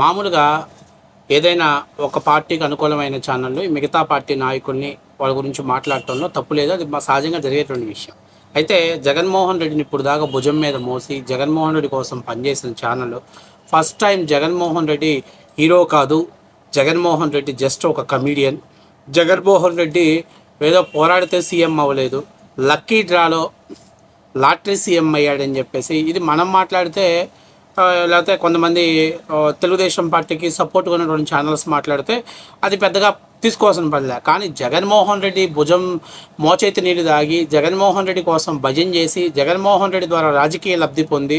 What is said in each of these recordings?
మామూలుగా ఏదైనా ఒక పార్టీకి అనుకూలమైన ఛానళ్ళు మిగతా పార్టీ నాయకుల్ని వాళ్ళ గురించి మాట్లాడటంలో తప్పు లేదు. అది సహజంగా జరిగేటువంటి విషయం. అయితే జగన్మోహన్ రెడ్డిని ఇప్పుడు దాకా భుజం మీద మోసి జగన్మోహన్ రెడ్డి కోసం పనిచేసిన channel first time Jaganmohan Reddy hero కాదు. జగన్మోహన్ రెడ్డి జస్ట్ ఒక కమీడియన్. జగన్మోహన్ రెడ్డి ఏదో పోరాడితే సీఎం అవ్వలేదు. లక్కీ డ్రాలో లాటరీ సీఎం అయ్యాడని చెప్పేసి ఇది మనం మాట్లాడితే లేకపోతే కొంతమంది తెలుగుదేశం పార్టీకి సపోర్ట్గా ఉన్నటువంటి ఛానల్స్ మాట్లాడితే అది పెద్దగా తీసుకోవాల్సిన పనిలే కానీ జగన్మోహన్ రెడ్డి భుజం మోచేతి నీళ్ళు దాగి జగన్మోహన్ రెడ్డి కోసం భజన చేసి జగన్మోహన్ రెడ్డి ద్వారా రాజకీయ లబ్ధి పొంది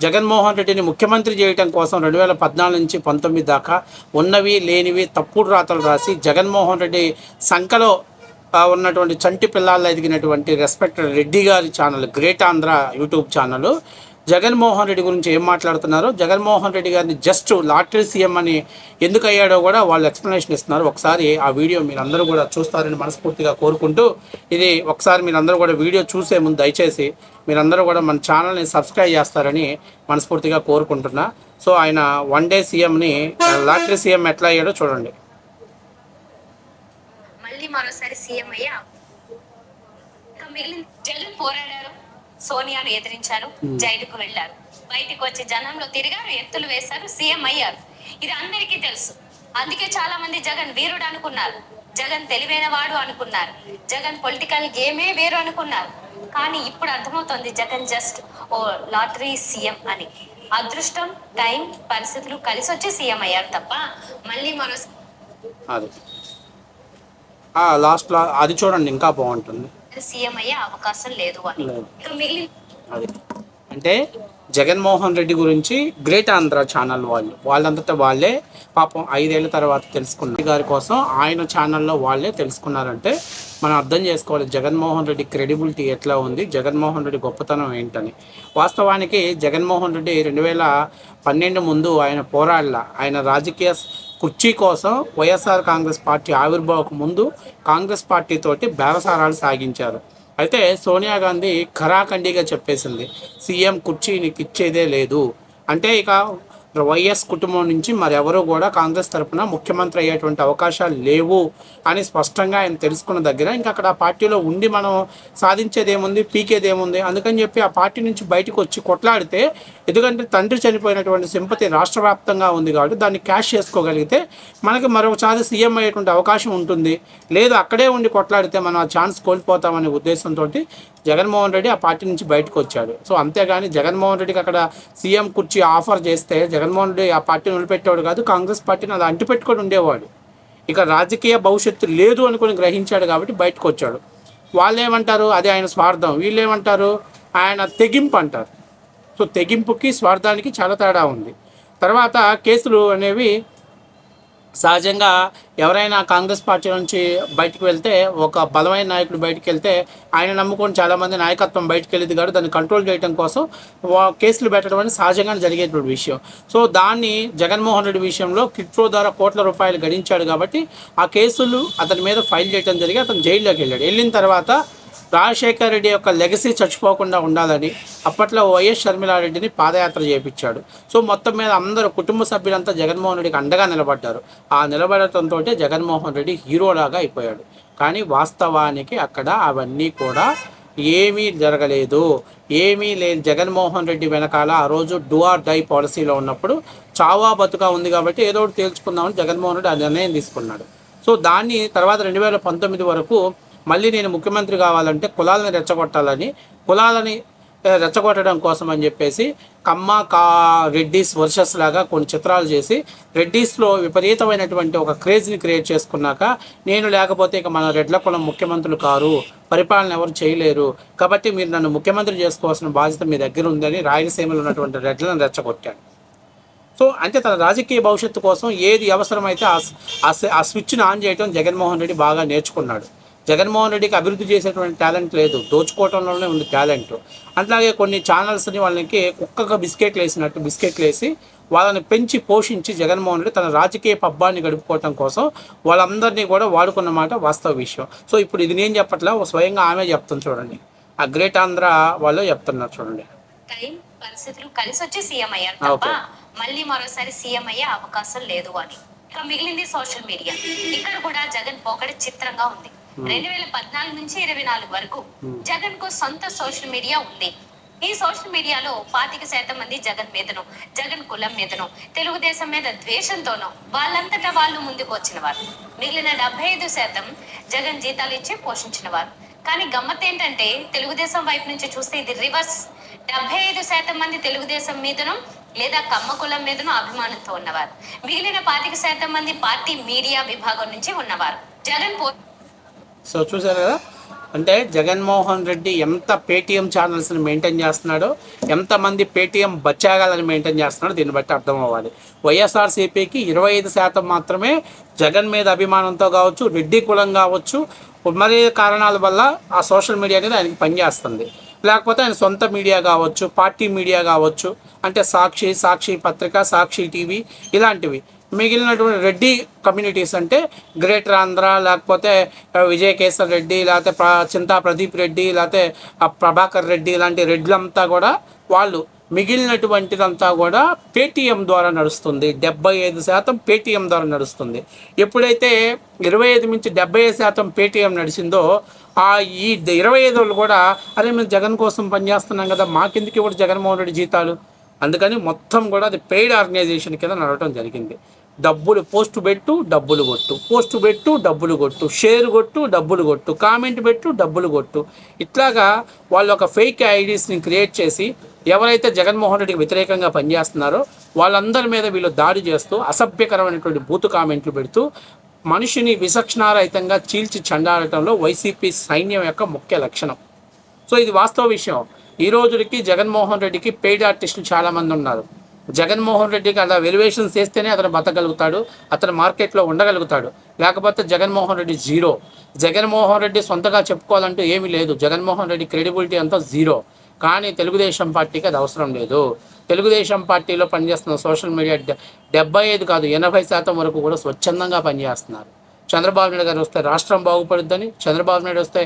జగన్మోహన్ రెడ్డిని ముఖ్యమంత్రి చేయటం కోసం రెండు వేల పద్నాలుగు నుంచి పంతొమ్మిది దాకా ఉన్నవి లేనివి తప్పుడు రాతలు రాసి జగన్మోహన్ రెడ్డి సంఖలో ఉన్నటువంటి చంటి పిల్లల్లో ఎదిగినటువంటి రెస్పెక్టెడ్ రెడ్డి గారి channel Great Andhra YouTube channel Jaganmohan Reddy గురించి ఏం మాట్లాడుతున్నారో? జగన్మోహన్ రెడ్డి గారిని జస్ట్ లాటరీ సీఎం అని ఎందుకు అయ్యాడో కూడా వాళ్ళు ఎక్స్ప్లెనేషన్ ఇస్తున్నారు. ఒకసారి ఆ వీడియో మీరు అందరూ కూడా చూస్తారని మనస్ఫూర్తిగా కోరుకుంటూ ఇది ఒకసారి మీరందరూ కూడా వీడియో చూసే ముందు దయచేసి మీరందరూ కూడా మన ఛానల్ని సబ్స్క్రైబ్ చేస్తారని మనస్ఫూర్తిగా కోరుకుంటున్నా. సో ఆయన వన్ డే సీఎంని లాటరీ సీఎం ఎట్లా అయ్యాడో చూడండి. మళ్ళీ మరోసారి సీఎం అయ్యా. మిగిలిన జగన్ పోరాడారు. సోనియాను ఎదిరించారు జైలుకు వెళ్ళారు బయటికి వచ్చి జనంలో తిరిగారు ఎత్తులు వేశారు సీఎం అయ్యారు. ఇది అందరికీ తెలుసు. అందుకే చాలా మంది జగన్ వీరుడు అనుకున్నారు. జగన్ తెలివైన వాడు అనుకున్నారు. జగన్ పొలిటికల్ గేమే వేరు అనుకున్నారు. కానీ ఇప్పుడు అర్థమవుతోంది జగన్ జస్ట్ ఓ లాటరీ సీఎం అని. అదృష్టం టైం పరిస్థితులు కలిసి వచ్చి సీఎం అయ్యారు తప్ప మళ్ళీ మరో అది. లాస్ట్లో అది చూడండి ఇంకా బాగుంటుంది. సీఎం అయ్యే అవకాశం లేదు అని. మిగిలిన అంటే జగన్మోహన్ రెడ్డి గురించి గ్రేట్ ఆంధ్ర ఛానల్ వాళ్ళు వాళ్ళంతటా వాళ్ళే పాపం ఐదేళ్ళ తర్వాత తెలుసుకున్నారు. గారి కోసం ఆయన ఛానల్లో వాళ్ళే తెలుసుకున్నారంటే మనం అర్థం చేసుకోవాలి జగన్మోహన్ రెడ్డి క్రెడిబిలిటీ ఎట్లా ఉంది జగన్మోహన్ రెడ్డి గొప్పతనం ఏంటని. వాస్తవానికి జగన్మోహన్ రెడ్డి రెండు వేల పన్నెండు ముందు ఆయన పోరాడల. ఆయన రాజకీయ కుర్చీ కోసం వైఎస్ఆర్ కాంగ్రెస్ పార్టీ ఆవిర్భావకు ముందు కాంగ్రెస్ పార్టీతోటి బేరసారాలు సాగించారు. అయితే సోనియా గాంధీ ఖరాఖండిగా చెప్పేసింది సీఎం కుర్చీ నీకు ఇచ్చేదే లేదు. అంటే ఇక వైఎస్ కుటుంబం నుంచి మరెవరూ కూడా కాంగ్రెస్ తరఫున ముఖ్యమంత్రి అయ్యేటువంటి అవకాశాలు లేవు అని స్పష్టంగా ఆయన తెలుసుకున్న దగ్గర ఇంకా అక్కడ ఆ పార్టీలో ఉండి మనం సాధించేది ఏముంది పీకేది ఏముంది అందుకని చెప్పి ఆ పార్టీ నుంచి బయటకు వచ్చి కొట్లాడితే ఎందుకంటే తండ్రి చనిపోయినటువంటి సింపతి రాష్ట్ర వ్యాప్తంగా ఉంది కాబట్టి దాన్ని క్యాష్ చేసుకోగలిగితే మనకి మరొకసారి సీఎం అయ్యేటువంటి అవకాశం ఉంటుంది. లేదు అక్కడే ఉండి కొట్లాడితే మనం ఆ ఛాన్స్ కోల్పోతామనే ఉద్దేశంతో జగన్మోహన్ రెడ్డి ఆ పార్టీ నుంచి బయటకు వచ్చాడు. సో అంతేగాని జగన్మోహన్ రెడ్డికి అక్కడ సీఎం కుర్చీ ఆఫర్ చేస్తే జగన్ జగన్మోహన్ రెడ్డి ఆ పార్టీని వదిలిపెట్టేవాడు కాదు కాంగ్రెస్ పార్టీని అలా అంటిపెట్టుకొని ఉండేవాడు. ఇక రాజకీయ భవిష్యత్తు లేదు అనుకుని గ్రహించాడు కాబట్టి బయటకు వచ్చాడు. వాళ్ళు ఏమంటారు అది ఆయన స్వార్థం. వీళ్ళు ఏమంటారు ఆయన తెగింపు అంటారు. సో తెగింపుకి స్వార్థానికి చాలా తేడా ఉంది. తర్వాత కేసులు అనేవి సహజంగా ఎవరైనా కాంగ్రెస్ పార్టీ నుంచి బయటకు వెళ్తే ఒక బలమైన నాయకుడు బయటకు వెళ్తే ఆయన నమ్ముకొని చాలామంది నాయకత్వం బయటకు వెళ్ళేది కాదు దాన్ని కంట్రోల్ చేయడం కోసం కేసులు పెట్టడం అనేది సహజంగానే జరిగేటువంటి విషయం. సో దాన్ని జగన్మోహన్ రెడ్డి విషయంలో కిట్రో ద్వారా కోట్ల రూపాయలు గడించాడు కాబట్టి ఆ కేసులు అతని మీద ఫైల్ చేయడం జరిగి అతను జైల్లోకి వెళ్ళాడు. వెళ్ళిన తర్వాత రాజశేఖర్ రెడ్డి యొక్క లెగసీ చచ్చిపోకుండా ఉండాలని అప్పట్లో వైఎస్ షర్మిలారెడ్డిని పాదయాత్ర చేపించాడు. సో మొత్తం మీద అందరూ కుటుంబ సభ్యులంతా జగన్మోహన్ రెడ్డికి అండగా నిలబడ్డారు. ఆ నిలబడటంతో జగన్మోహన్ రెడ్డి హీరోలాగా అయిపోయాడు. కానీ వాస్తవానికి అక్కడ అవన్నీ కూడా ఏమీ జరగలేదు. ఏమీ లేదు జగన్మోహన్ రెడ్డి వెనకాల ఆ రోజు డూ ఆర్ డై పాలసీలో ఉన్నప్పుడు చావా బతుకా ఉంది కాబట్టి ఏదో ఒకటి తేల్చుకుందామని జగన్మోహన్ రెడ్డి ఆ నిర్ణయం తీసుకున్నాడు. సో దాన్ని తర్వాత రెండు వేల పంతొమ్మిది వరకు మళ్ళీ నేను ముఖ్యమంత్రి కావాలంటే కులాలను రెచ్చగొట్టాలని కులాలని రెచ్చగొట్టడం కోసం అని చెప్పేసి కమ్మ కా రెడ్డీస్ వర్షస్ లాగా కొన్ని చిత్రాలు చేసి రెడ్డీస్లో విపరీతమైనటువంటి ఒక క్రేజ్ని క్రియేట్ చేసుకున్నాక నేను లేకపోతే ఇక మన రెడ్ల కులం ముఖ్యమంత్రులు కారు పరిపాలన ఎవరు చేయలేరు. కాబట్టి మీరు నన్ను ముఖ్యమంత్రి చేసుకోవాల్సిన బాధ్యత మీ దగ్గర ఉందని రాయలసీమలో ఉన్నటువంటి రెడ్లను రెచ్చగొట్టాడు సో అంటే తన రాజకీయ భవిష్యత్తు కోసం ఏది అవసరమైతే ఆ స్- ఆ స్విచ్ని ఆన్ చేయడం జగన్మోహన్ రెడ్డి బాగా నేర్చుకున్నాడు. జగన్మోహన్ రెడ్డికి అభివృద్ధి చేసేటువంటి టాలెంట్ లేదు. దోచుకోవటంలోనే ఉంది టాలెంట్ అట్లాగే కొన్ని ఛానల్స్ని వాళ్ళకి కుక్కగా బిస్కెట్లు వేసినట్టు బిస్కెట్లు వేసి వాళ్ళని పెంచి పోషించి జగన్మోహన్ రెడ్డి తన రాజకీయ పబ్బాన్ని గడుపుకోవటం కోసం వాళ్ళందరినీ కూడా వాడుకున్నమాట వాస్తవ విషయం. సో ఇప్పుడు ఇది నేను చెప్పట్లా స్వయంగా ఆమె చెప్తుంది చూడండి. ఆ గ్రేట్ ఆంధ్ర వాళ్ళు చెప్తున్నారు చూడండి. టైం పరిస్థితులు కలిసి వచ్చి సీఎం అయ్యారు తప్ప Okay. మళ్ళీ మరోసారి సీఎం అయ్యే అవకాశం లేదు అని. ఇక మిగిలింది సోషల్ మీడియా ఇక్కడ కూడా జగన్ పోకడి చిత్రంగా ఉంది. రెండు వేల పద్నాలుగు నుంచి ఇరవై నాలుగు వరకు జగన్కు సొంత సోషల్ మీడియా ఉంది. ఈ సోషల్ మీడియాలో పాతిక శాతం మంది జగన్ మీదను జగన్ కులం మీదను తెలుగుదేశం మీద ద్వేషంతోనూ వాళ్ళంతటా వాళ్ళు ముందుకు వచ్చిన వారు మిగిలిన డెబ్బై ఐదు శాతం జగన్ జీతాలు ఇచ్చి పోషించిన వారు కానీ గమ్మత్ ఏంటంటే తెలుగుదేశం వైపు నుంచి చూస్తే ఇది రివర్స్. డెబ్బై ఐదు శాతం మంది తెలుగుదేశం మీదను లేదా కమ్మ కులం మీదను అభిమానంతో ఉన్నవారు. మిగిలిన పాతిక శాతం మంది పార్టీ మీడియా విభాగం నుంచి ఉన్నవారు. జగన్ పో సో చూసారు కదా? అంటే జగన్మోహన్ రెడ్డి ఎంత పేటీఎం ఛానల్స్ని మెయింటైన్ చేస్తున్నాడో ఎంతమంది పేటీఎం బచ్చాగాలని మెయింటైన్ చేస్తున్నాడో దీన్ని బట్టి అర్థం అవ్వాలి. వైఎస్ఆర్సీపీకి ఇరవై ఐదు శాతం మాత్రమే జగన్ మీద అభిమానంతో కావచ్చు రెడ్డి కులం కావచ్చు మరి కారణాల వల్ల ఆ సోషల్ మీడియా అనేది ఆయనకి పనిచేస్తుంది. లేకపోతే ఆయన సొంత మీడియా కావచ్చు పార్టీ మీడియా కావచ్చు అంటే సాక్షి సాక్షి పత్రిక సాక్షి టీవీ ఇలాంటివి. మిగిలినటువంటి రెడ్డి కమ్యూనిటీస్ అంటే గ్రేటర్ ఆంధ్ర లేకపోతే ఆ, రెడ్డి లేకపోతే చింతా ప్రదీప్ రెడ్డి లేకపోతే ప్రభాకర్ రెడ్డి ఇలాంటి రెడ్లంతా కూడా వాళ్ళు మిగిలినటువంటిదంతా కూడా పేటీఎం ద్వారా నడుస్తుంది. డెబ్బై ఐదు శాతం పేటీఎం ద్వారా నడుస్తుంది. ఎప్పుడైతే ఇరవై ఐదు నుంచి డెబ్బై ఐదు శాతం పేటీఎం నడిచిందో ఆ ఈ ఇరవై ఐదు వాళ్ళు కూడా అరే మేము జగన్ కోసం పనిచేస్తున్నాం కదా మాకెందుకు ఇప్పుడు జగన్మోహన్ రెడ్డి జీతాలు? అందుకని మొత్తం కూడా అది పెయిడ్ ఆర్గనైజేషన్ కింద నడవటం జరిగింది. డబ్బులు పోస్ట్ పెట్టు డబ్బులు కొట్టు. పోస్ట్ పెట్టు డబ్బులు కొట్టు. షేర్ కొట్టు డబ్బులు కొట్టు. కామెంట్ పెట్టు డబ్బులు కొట్టు. ఇట్లాగా వాళ్ళు ఒక ఫేక్ ఐడీస్ని క్రియేట్ చేసి ఎవరైతే జగన్మోహన్ రెడ్డికి వ్యతిరేకంగా పనిచేస్తున్నారో వాళ్ళందరి మీద వీళ్ళు దాడి చేస్తూ అసభ్యకరమైనటువంటి బూతు కామెంట్లు పెడుతూ మనిషిని విచక్షణారహితంగా చీల్చి చండాడటంలో వైసీపీ సైన్యం యొక్క ముఖ్య లక్షణం. సో ఇది వాస్తవ విషయం. ఈ రోజులకి జగన్మోహన్ రెడ్డికి పెయిడ్ ఆర్టిస్టులు చాలామంది ఉన్నారు. జగన్మోహన్ రెడ్డికి అలా వెలివేషన్ చేస్తేనే అతను బతకగలుగుతాడు అతను మార్కెట్లో ఉండగలుగుతాడు. లేకపోతే జగన్మోహన్ రెడ్డి జీరో. జగన్మోహన్ రెడ్డి సొంతగా చెప్పుకోవాలంటూ ఏమీ లేదు. జగన్మోహన్ రెడ్డి క్రెడిబిలిటీ అంతా జీరో. కానీ తెలుగుదేశం పార్టీకి అది అవసరం లేదు. తెలుగుదేశం పార్టీలో పనిచేస్తున్న సోషల్ మీడియా డె- డెబ్బై ఐదు కాదు ఎనభై శాతం వరకు కూడా స్వచ్ఛందంగా పనిచేస్తున్నారు. చంద్రబాబు నాయుడు గారు వస్తే రాష్ట్రం బాగుపడుద్దని చంద్రబాబు నాయుడు వస్తే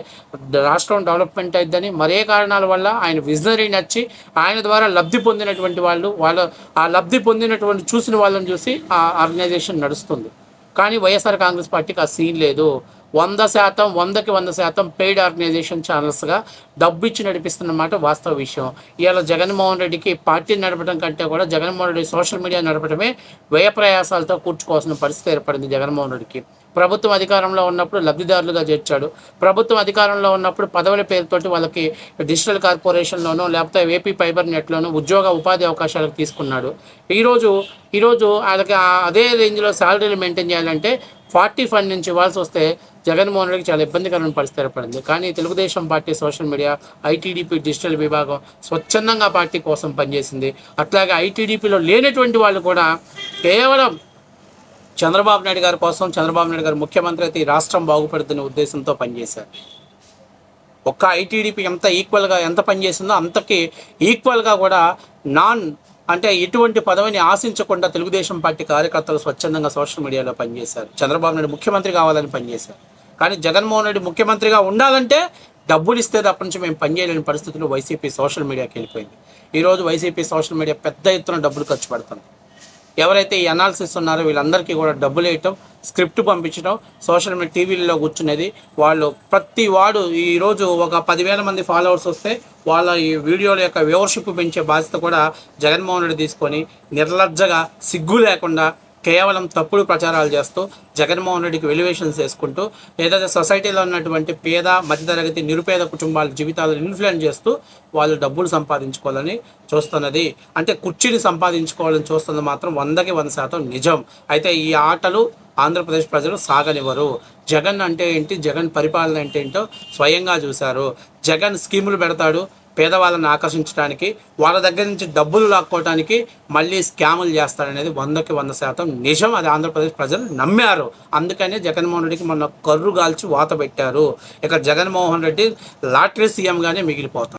రాష్ట్రం డెవలప్మెంట్ అయిద్దని మరే కారణాల వల్ల ఆయన విజనరీ నచ్చి ఆయన ద్వారా లబ్ధి పొందినటువంటి వాళ్ళు వాళ్ళ ఆ లబ్ధి పొందినటువంటి చూసిన వాళ్ళని చూసి ఆ ఆర్గనైజేషన్ నడుస్తుంది. కానీ వైఎస్ఆర్ కాంగ్రెస్ పార్టీకి ఆ సీన్ లేదు. వంద శాతం వందకి వంద శాతం పెయిడ్ ఆర్గనైజేషన్ ఛానల్స్గా డబ్బు ఇచ్చి నడిపిస్తున్నమాట వాస్తవ విషయం. ఇవాళ జగన్మోహన్ రెడ్డికి పార్టీని నడపడం కంటే కూడా జగన్మోహన్ రెడ్డి సోషల్ మీడియా నడపడమే వ్యయ ప్రయాసాలతో కూర్చుకోవాల్సిన పరిస్థితి ఏర్పడింది జగన్మోహన్ రెడ్డికి. ప్రభుత్వం అధికారంలో ఉన్నప్పుడు లబ్ధిదారులుగా చేర్చాడు. ప్రభుత్వం అధికారంలో ఉన్నప్పుడు పదవుల పేరుతోటి వాళ్ళకి డిజిటల్ కార్పొరేషన్లోనూ లేకపోతే ఏపీ ఫైబర్ నెట్లోనూ ఉద్యోగ ఉపాధి అవకాశాలకు తీసుకున్నాడు. ఈరోజు ఈరోజు వాళ్ళకి అదే రేంజ్లో శాలరీలు మెయింటైన్ చేయాలంటే ఫార్టీ ఫండ్ నుంచి ఇవ్వాల్సి వస్తే జగన్మోహన్ రెడ్డికి చాలా ఇబ్బందికరమైన పరిస్థితి ఏర్పడింది. కానీ Telugu Desam party social media ITDP digital విభాగం స్వచ్ఛందంగా పార్టీ కోసం పనిచేసింది. అట్లాగే ఐటీడీపీలో లేనటువంటి వాళ్ళు కూడా కేవలం చంద్రబాబు నాయుడు గారి కోసం చంద్రబాబు నాయుడు గారు ముఖ్యమంత్రి అయితే ఈ రాష్ట్రం బాగుపడుతున్న ఉద్దేశంతో పనిచేశారు. ఒక్క ఐటీడీపీ ఎంత ఈక్వల్గా ఎంత పనిచేసిందో అంతకి ఈక్వల్గా కూడా నాన్ అంటే ఎటువంటి పదవిని ఆశించకుండా తెలుగుదేశం పార్టీ కార్యకర్తలు స్వచ్ఛందంగా సోషల్ మీడియాలో పనిచేశారు. చంద్రబాబు నాయుడు ముఖ్యమంత్రి కావాలని పనిచేశారు. కానీ జగన్మోహన్ రెడ్డి ముఖ్యమంత్రిగా ఉండాలంటే డబ్బులు ఇస్తే తప్ప నుంచి మేము పనిచేయలేని పరిస్థితుల్లో వైసీపీ సోషల్ మీడియాకి వెళ్ళిపోయింది. ఈరోజు వైసీపీ సోషల్ మీడియా పెద్ద ఎత్తున డబ్బులు ఖర్చు పెడుతుంది. ఎవరైతే ఈ అనాలిసిస్ ఉన్నారో వీళ్ళందరికీ కూడా డబ్బులు వేయటం స్క్రిప్ట్ పంపించడం సోషల్ మీడియా టీవీలలో కూర్చునేది. వాళ్ళు ప్రతి వాడు ఈరోజు ఒక పదివేల మంది ఫాలోవర్స్ వస్తే వాళ్ళ ఈ వీడియోల యొక్క వ్యూవర్షిప్ పెంచే బాధ్యత కూడా జగన్మోహన్ రెడ్డి తీసుకొని నిర్లజ్జగా సిగ్గు లేకుండా కేవలం తప్పుడు ప్రచారాలు చేస్తూ జగన్మోహన్ రెడ్డికి వెలివేషన్స్ వేసుకుంటూ ఏదైతే సొసైటీలో ఉన్నటువంటి పేద మధ్యతరగతి నిరుపేద కుటుంబాల జీవితాలను ఇన్ఫ్లుయెన్స్ చేస్తూ వాళ్ళు డబ్బులు సంపాదించుకోవాలని చూస్తున్నది. అంటే కుర్చీని సంపాదించుకోవాలని చూస్తున్నది మాత్రం వందకి వంద శాతం నిజం. అయితే ఈ ఆటలు ఆంధ్రప్రదేశ్ ప్రజలు సాగనివ్వరు. జగన్ అంటే ఏంటి? జగన్ పరిపాలన అంటే ఏంటో స్వయంగా చూశారు. జగన్ స్కీములు పెడతాడు. పేదవాళ్ళని ఆకర్షించడానికి వాళ్ళ దగ్గర నుంచి డబ్బులు లాక్కోవడానికి మళ్ళీ స్కాములు చేస్తారనేది వందకి వంద శాతం నిజం. అది ఆంధ్రప్రదేశ్ ప్రజలు నమ్మారు. అందుకనే జగన్మోహన్ రెడ్డికి మొన్న కర్రు గాల్చి వాత పెట్టారు. ఇక జగన్మోహన్ రెడ్డి లాటరీ సీఎంగానే మిగిలిపోతారు